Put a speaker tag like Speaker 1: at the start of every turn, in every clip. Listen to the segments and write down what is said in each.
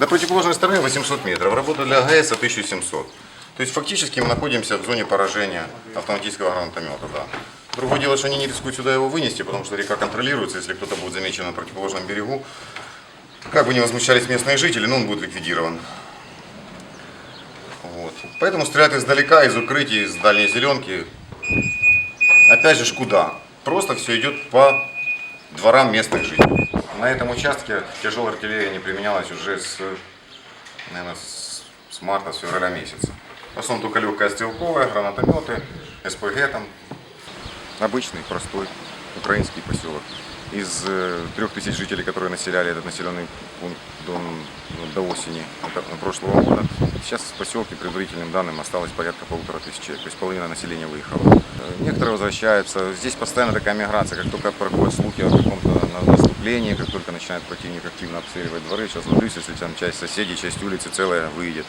Speaker 1: До противоположной стороны 800 метров, работа для АГС 1700. То есть фактически мы находимся в зоне поражения автоматического гранатомета. Да. Другое дело, что они не рискуют сюда его вынести, потому что река контролируется, если кто-то будет замечен на противоположном берегу. Как бы не возмущались местные жители, но он будет ликвидирован. Вот. Поэтому стреляют издалека, из укрытий, из дальней зеленки. Опять же, куда? Просто все идет по дворам местных жителей. На этом участке тяжелая артиллерия не применялась уже с, наверное, с, с марта, с февраля месяца. В основном только легкая стрелковая, гранатометы, СПГ там. Обычный, простой украинский поселок. Из э, трех тысяч жителей, которые населяли этот населенный пункт до, ну, до осени это- прошлого года, сейчас в поселке, по предварительным данным, осталось порядка полутора тысяч человек, то есть половина населения выехала. Э, Некоторые возвращаются. Здесь постоянно такая миграция, как только проходят слухи о каком-то на- наступлении, как только начинает противник активно обстреливать дворы, сейчас ловлюсь, если там часть соседей, часть улицы целая выйдет.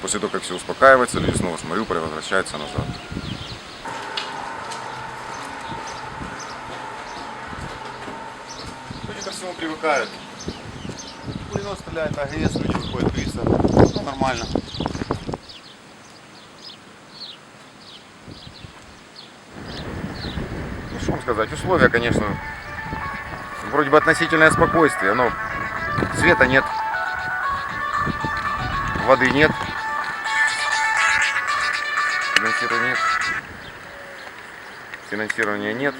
Speaker 1: После того, как все успокаивается, люди снова с Мариуполя возвращаются назад. Люди ко всему привыкают. Пулемет стреляет, АГС, люди выходят биться. Ну, нормально. Ну, что вам сказать, условия, конечно, вроде бы относительное спокойствие, но света нет, воды нет, финансирования нет, финансирования нет,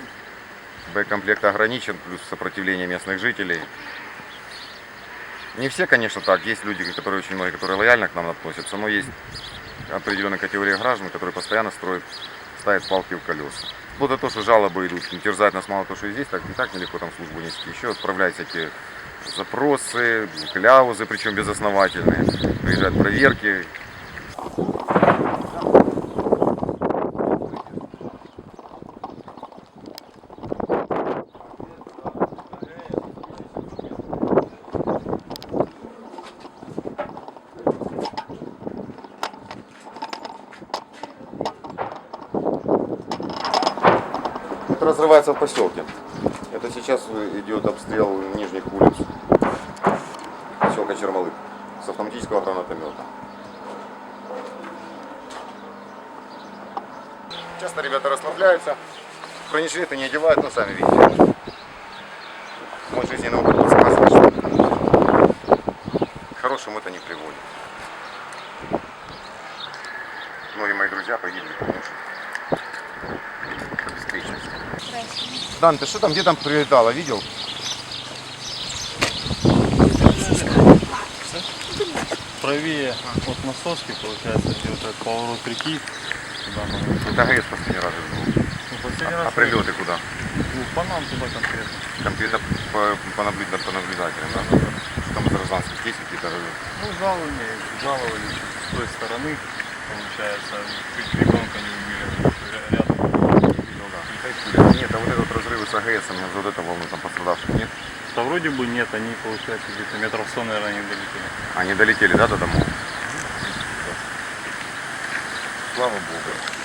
Speaker 1: боекомплект ограничен, плюс сопротивление местных жителей. Не все, конечно, так. Есть люди, которые очень многие, которые лояльно к нам относятся, но есть определенная категория граждан, которые постоянно строят, ставят палки в колеса. Вот это то, что жалобы идут, терзают нас мало то, что и здесь, так не так нелегко там службу нести. Еще отправляют всякие запросы, кляузы, причем безосновательные. Приезжают проверки. Это разрывается в поселке. Это сейчас идет обстрел нижних улиц поселка Чермалык с автоматического гранатомета. Часто ребята расслабляются, бронежилеты не одевают, но сами видите. Мой жизненный опыт подсказывает, что к хорошему это не приводит. Многие мои друзья погибли, потому что обеспечиваются. Дан, ты что там, где там прилетало, видел?
Speaker 2: правее от насоски, получается, где вот этот поворот реки. Туда мы
Speaker 1: Это АГС последний раз был.
Speaker 2: ну, последний
Speaker 1: А
Speaker 2: раз
Speaker 1: прилеты куда?
Speaker 2: ну, по нам туда конкретно.
Speaker 1: Конкретно по, по, наблюда- по наблюдателям, да? Что там из гражданских есть какие-то?
Speaker 2: Ну, жалование, жаловали с той стороны, получается, ребенка не убили ря- рядом.
Speaker 1: Ну да. Нет, а вот этот разрыв с АГС, у меня за вот это волну там пострадавших нет.
Speaker 2: Да вроде бы нет, они, получается, где-то метров 100, наверное, не долетели.
Speaker 1: Они долетели, да, до домов? Слава Богу.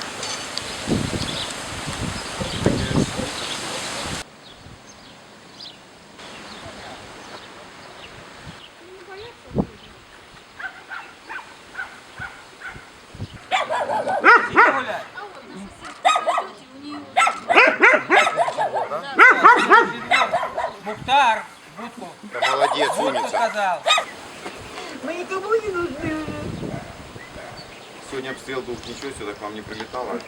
Speaker 3: Будку.
Speaker 1: Да молодец, умница.
Speaker 3: сказал.
Speaker 4: Мы никому не нужны уже.
Speaker 1: Сегодня обстрел был, ничего сюда к вам не прилетало.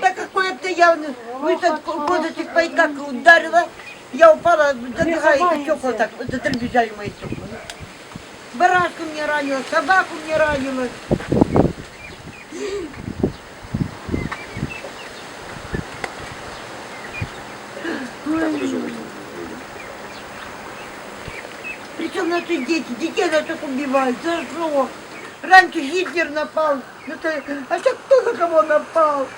Speaker 4: Да какое то явно. Вы так ходите, как ударила. Я упала, забегаю, и стекла так, задребезжали мои стекла. Барашку мне ранила, собаку мне ранила. Причем наши дети, детей наших убивают. За что? Раньше Гитлер напал. Ну, то- А сейчас кто за кого напал?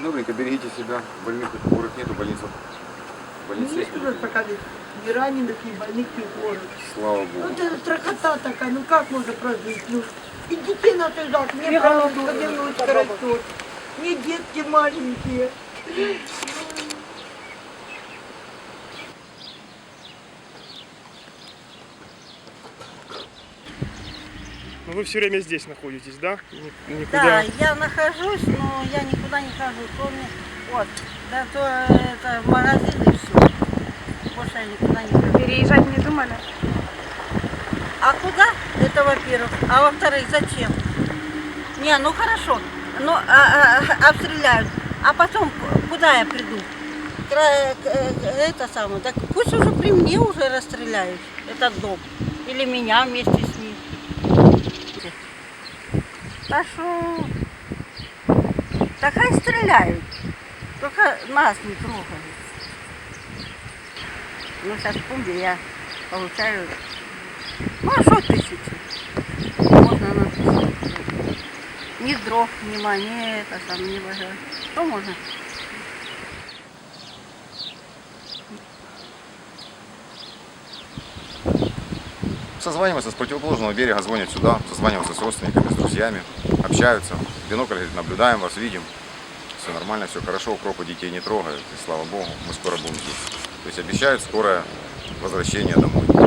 Speaker 1: Добренько, берегите себя. Больных хворых нету, больница. Больница есть.
Speaker 4: Нет у нас пока ни раненых, ни больных, ни хворых.
Speaker 1: Слава
Speaker 4: Ну
Speaker 1: Богу.
Speaker 4: это страхота такая, ну как можно прожить? Ну, и детей наших жалко, мне правда, мне внучка растет. Мне детки маленькие.
Speaker 5: Ну, Вы все время здесь находитесь, да? Ни- Никуда.
Speaker 6: Да, я нахожусь, но я никуда не хожу, кроме вот, да то это магазин и все. Больше я никуда не хожу.
Speaker 7: Переезжать не думали?
Speaker 6: А куда? Это во-первых. А во-вторых, зачем? Не, ну хорошо. Ну, а, а, обстреляют. А потом куда я приду? К- э, Это самое. Так пусть уже при мне уже расстреляют этот дом. Или меня вместе с ним. Так хай стреляют. Только нас не трогают. Ну, в пункте я получаю ну, а что тысячи? Можно на тысячу. Ни дров, ни монет, а там, ни бажа. Что можно?
Speaker 1: Созваниваются с противоположного берега, звонят сюда, созваниваются с родственниками, с друзьями, общаются. В бинокль говорит, наблюдаем вас, видим. Все нормально, все хорошо, укропы детей не трогают. И слава богу, мы скоро будем здесь. То есть обещают скорое возвращение домой.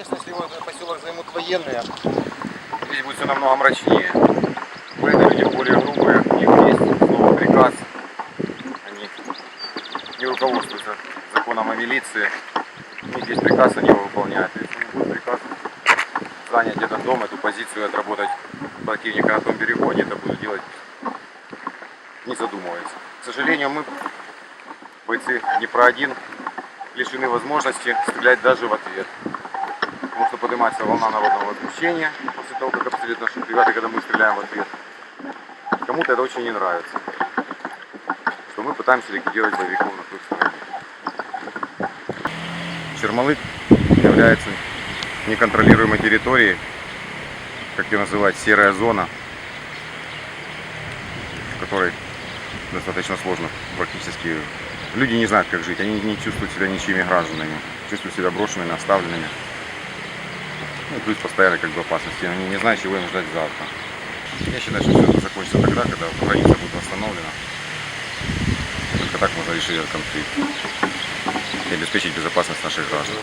Speaker 1: Конечно, если его поселок займут военные, здесь будет все намного мрачнее. Военные люди более грубые, у них есть снова приказ. Они не руководствуются законом о милиции. У них есть приказ, они его выполняют. Если у них будет приказ занять этот дом, эту позицию, отработать противника на том берегу, они это будут делать не задумываясь. К сожалению, мы, бойцы Днепра один, лишены возможности стрелять даже в ответ. Потому что поднимается волна народного возмущения после того, как обстреляют наши бригады, когда мы стреляем в ответ. Кому-то это очень не нравится. Что мы пытаемся ликвидировать боевиков на той стороне. Чермалык является неконтролируемой территорией, как ее называют, серая зона, в которой достаточно сложно практически. Люди не знают, как жить, они не чувствуют себя ничьими гражданами, чувствуют себя брошенными, оставленными. Ну, плюс постоянно как бы опасности. Они не знают, чего им ждать завтра. Я считаю, что все это закончится тогда, когда граница будет восстановлена. Только так можно решить этот конфликт и обеспечить безопасность наших граждан.